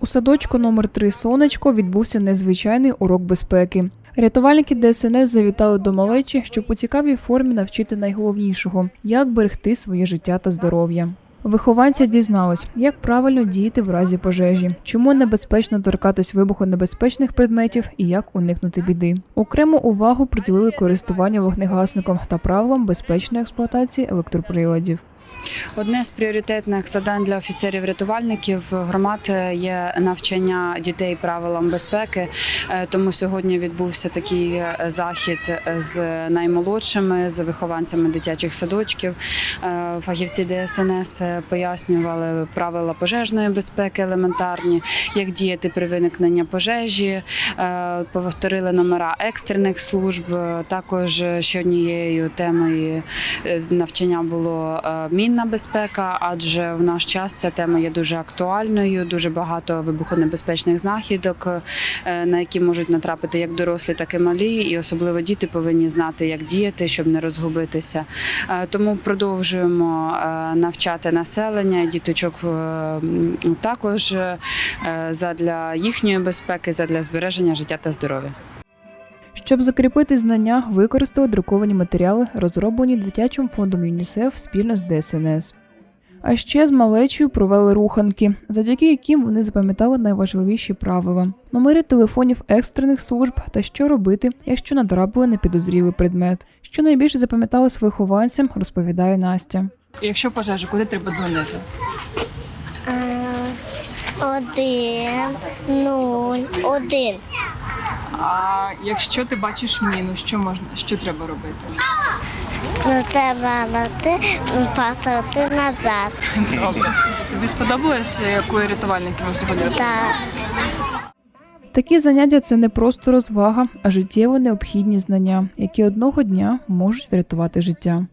У садочку номер 3 Сонечко відбувся незвичайний урок безпеки. Рятувальники ДСНС завітали до малечі, щоб у цікавій формі навчити найголовнішого як берегти своє життя та здоров'я. Вихованці дізнались, як правильно діяти в разі пожежі, чому небезпечно торкатись вибухонебезпечних предметів і як уникнути біди. Окрему увагу приділили користуванню вогнегасником та правилам безпечної експлуатації електроприладів. Одне з пріоритетних завдань для офіцерів-рятувальників громад є навчання дітей правилам безпеки. Е, Тому сьогодні відбувся такий е, захід з наймолодшими, з вихованцями дитячих садочків. Е, Фахівці ДСНС пояснювали правила пожежної безпеки елементарні, як діяти при виникненні пожежі. Е, Повторили номера екстрених служб. Також ще однією темою е, навчання було е, мінна безпека, адже в наш час ця тема є дуже актуальною. Дуже багато вибухонебезпечних знахідок, е, на які можуть натрапити як дорослі, так і малі. І особливо діти повинні знати, як діяти, щоб не розгубитися. Е, Тому продовжуємо е, навчати населення, діточок також задля їхньої безпеки, задля збереження життя та здоров'я. Щоб закріпити знання, використали друковані матеріали, розроблені дитячим фондом ЮНІСЕФ спільно з ДСНС. А ще з малечою провели руханки, завдяки яким вони запам'ятали найважливіші правила: номери телефонів екстрених служб та що робити, якщо натрапили на підозрілий предмет. Що найбільше запам'яталось вихованцям, розповідає Настя. Якщо пожежа, куди треба дзвонити? Е, Один, нуль, один. А якщо ти бачиш міну, що можна, що треба робити? Ну треба на ти назад. Добре. Тобі сподобалось, якою рятувальниками сьогодні розмовляли? Так. Такі заняття це не просто розвага, а життєво необхідні знання, які одного дня можуть врятувати життя.